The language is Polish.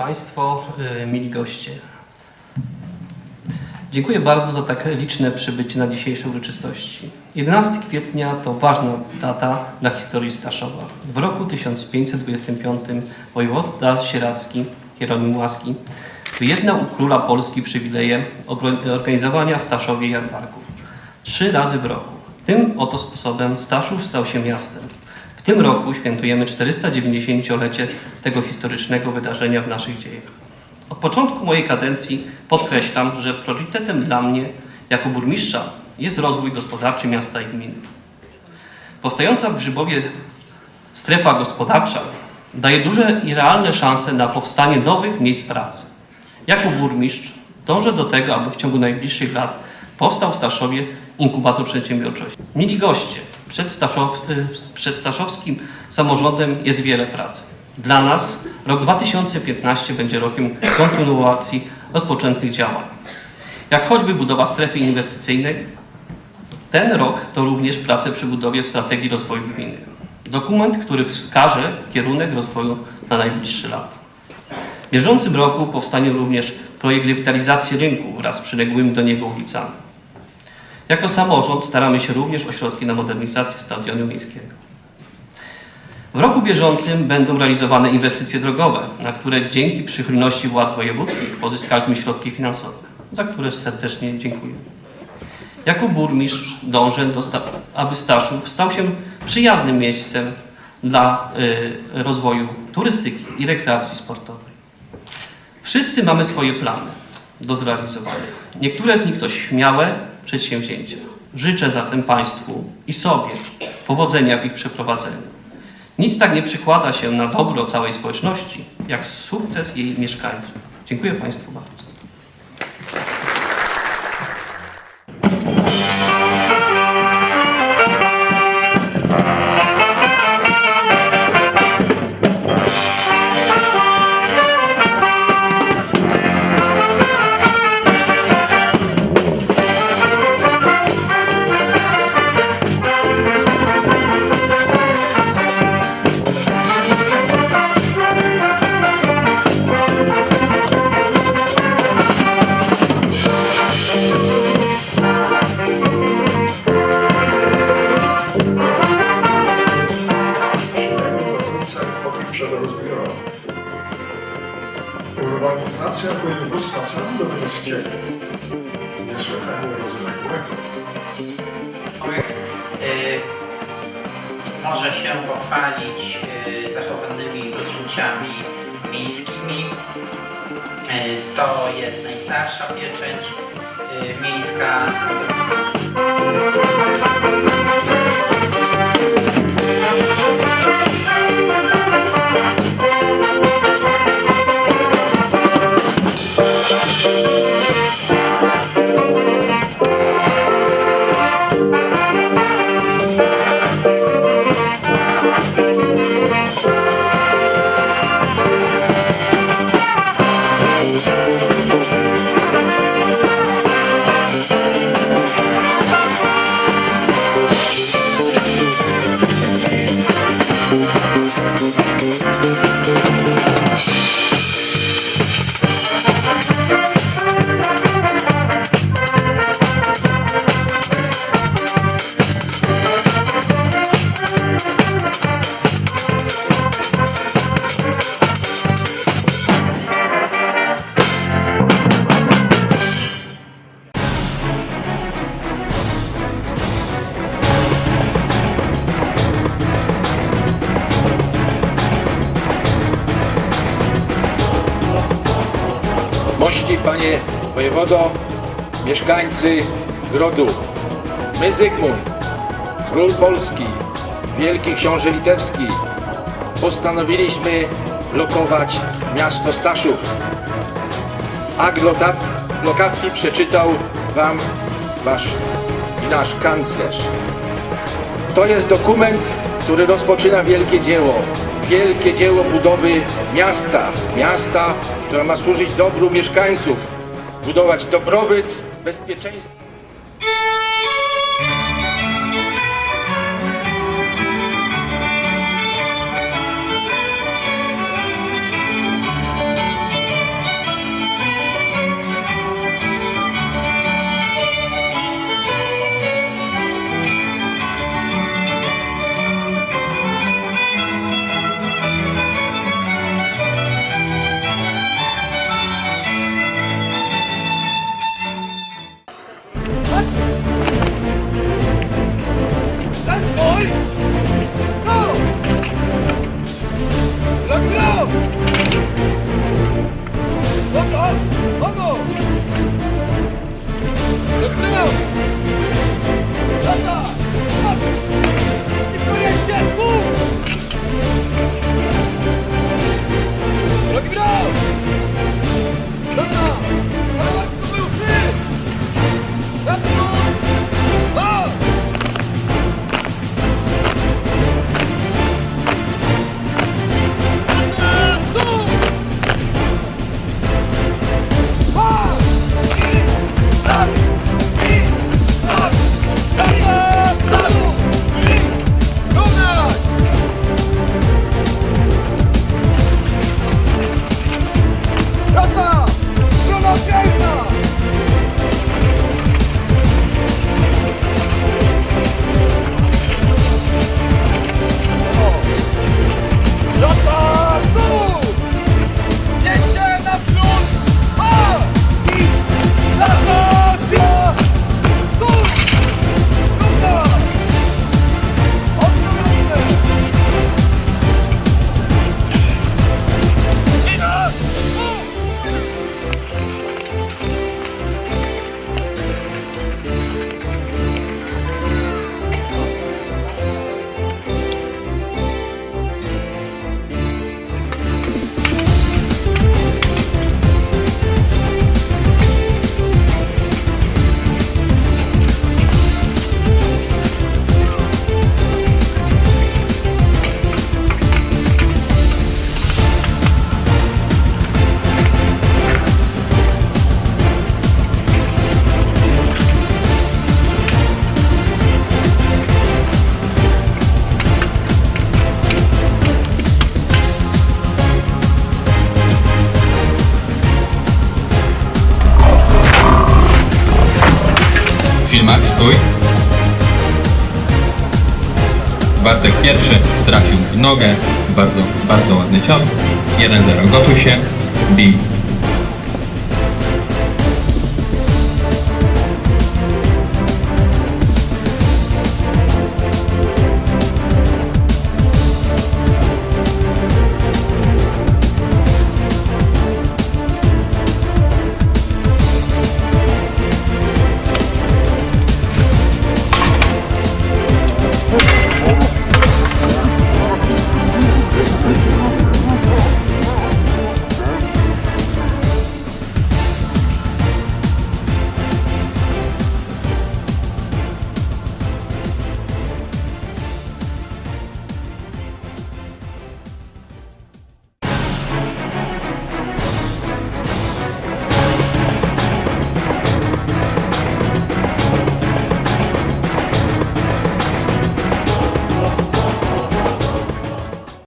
Państwo, y, mili goście. Dziękuję bardzo za tak liczne przybycie na dzisiejsze uroczystości. 11 kwietnia to ważna data dla historii Staszowa. W roku 1525 wojewoda sieradzki Hieronim Łaski wyjednał u króla Polski przywileje organizowania w Staszowie jarmarków. Trzy razy w roku. Tym oto sposobem Staszów stał się miastem. Tym roku świętujemy 490-lecie tego historycznego wydarzenia w naszych dziejach. Od początku mojej kadencji podkreślam, że priorytetem dla mnie jako burmistrza jest rozwój gospodarczy miasta i gminy. Powstająca w Grzybowie strefa gospodarcza daje duże i realne szanse na powstanie nowych miejsc pracy. Jako burmistrz dążę do tego, aby w ciągu najbliższych lat powstał w Staszowie inkubator przedsiębiorczości. Mili goście, przed, Staszow, y, przed staszowskim samorządem jest wiele pracy. Dla nas rok 2015 będzie rokiem kontynuacji rozpoczętych działań. Jak choćby budowa strefy inwestycyjnej, ten rok to również prace przy budowie strategii rozwoju gminy. Dokument, który wskaże kierunek rozwoju na najbliższe lata. W bieżącym roku powstanie również projekt rewitalizacji rynku wraz z przyległymi do niego ulicami. Jako samorząd staramy się również o środki na modernizację stadionu miejskiego. W roku bieżącym będą realizowane inwestycje drogowe, na które dzięki przychylności władz wojewódzkich pozyskaliśmy środki finansowe, za które serdecznie dziękuję. Jako burmistrz dążę, do sta- aby Staszów stał się przyjaznym miejscem dla y, rozwoju turystyki i rekreacji sportowej. Wszyscy mamy swoje plany do zrealizowania. Niektóre z nich to śmiałe przedsięwzięcia. Życzę zatem Państwu i sobie powodzenia w ich przeprowadzeniu. Nic tak nie przykłada się na dobro całej społeczności, jak sukces jej mieszkańców. Dziękuję Państwu bardzo. Urbanizacja województwa sandomierskiego niesłychanie rozległego których y, może się pochwalić y, zachowanymi rozrzuciami miejskimi. Y, to jest najstarsza pieczęć miejska. Panie Wojewodo, mieszkańcy Grodu, my Zygmunt, Król Polski, Wielki Książę Litewski, postanowiliśmy lokować miasto Staszów. Akt lokacji przeczytał Wam Wasz i nasz kanclerz. To jest dokument, który rozpoczyna wielkie dzieło. Wielkie dzieło budowy miasta. Miasta, które ma służyć dobru mieszkańców. Budować dobrobyt, bezpieczeństwo. Stój. Bartek pierwszy trafił w nogę. Bardzo, bardzo ładny cios. 1-0. Gotuj się. Bij.